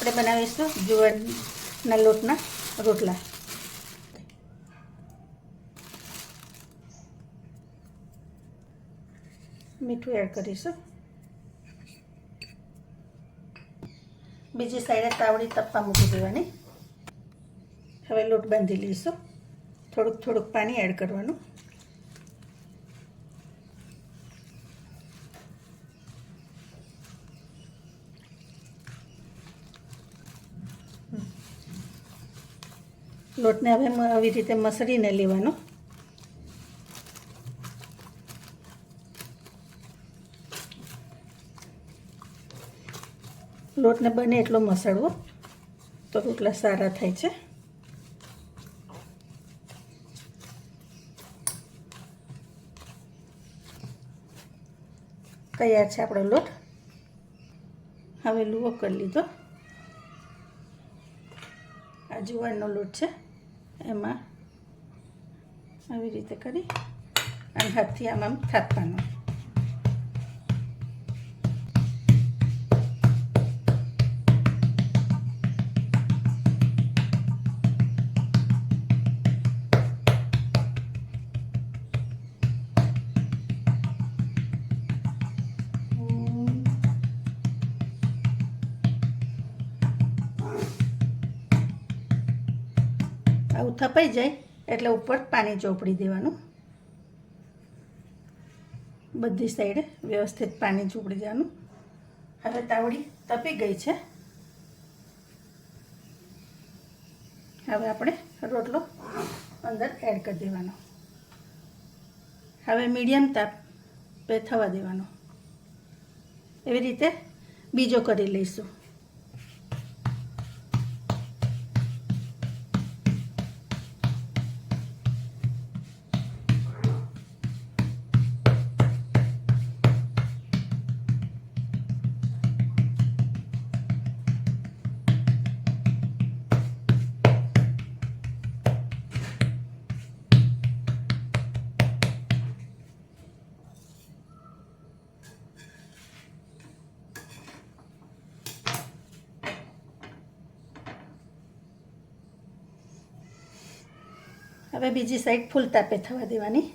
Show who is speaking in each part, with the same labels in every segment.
Speaker 1: આપણે બનાવીશું જુવારના લોટના રોટલા. મીઠું એડ કરીશું. બીજી સાઈડે તાવડી તપ્પા મૂકી દેવાની. હવે લોટ બાંધી લઈશું. થોડુંક થોડુંક પાણી એડ કરવાનું. લોટને હવે આવી રીતે મસળીને લેવાનો. લોટને બને એટલો મસળવો તો રોટલા સારા થાય છે. તૈયાર છે આપણો લોટ. હવે લુવો કરી લીધો. આ જુવારનો લોટ છે. એમાં આવી રીતે કરી. અને હાથથી આમ આમ થાપવાનું. આવું થપાઈ જાય એટલે ઉપર પાણી ચોપડી દેવાનું. બધી સાઈડે વ્યવસ્થિત પાણી ચોપડી દેવાનું. હવે તાવડી તપી ગઈ છે. હવે આપણે રોટલો અંદર એડ કરી દેવાનો. હવે મીડિયમ તાપે થવા દેવાનો. એવી રીતે બીજો કરી લઈશું. હવે બીજી સાઈડ ફૂલ તાપે થવા દેવાની.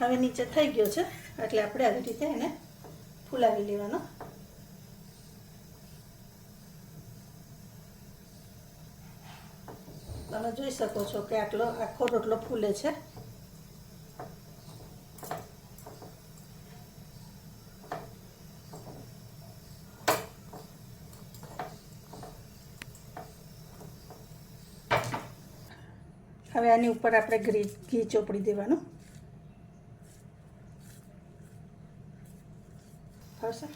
Speaker 1: હવે નીચે થઈ ગયો છે, એટલે આપણે આવી રીતે એને ફૂલાવી લેવાનો. તમે જોઈ શકો છો કે આટલો, આખો રોટલો ફૂલે છે. હવે આની ઉપર આપણે ઘી ઘી ચોપડી દેવાનું. ફાવશે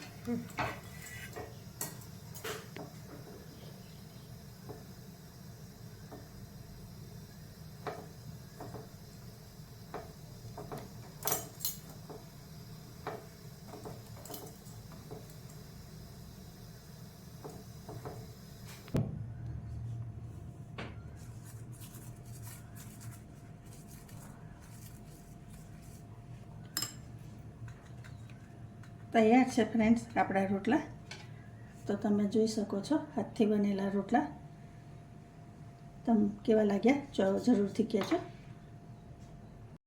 Speaker 1: તૈયાર છે ફ્રેન્ડ્સ આપણા રોટલા. તો તમે જોઈ શકો છો હાથથી બનેલા રોટલા. તમ કેવા લાગ્યા? જરૂરથી કહેજો.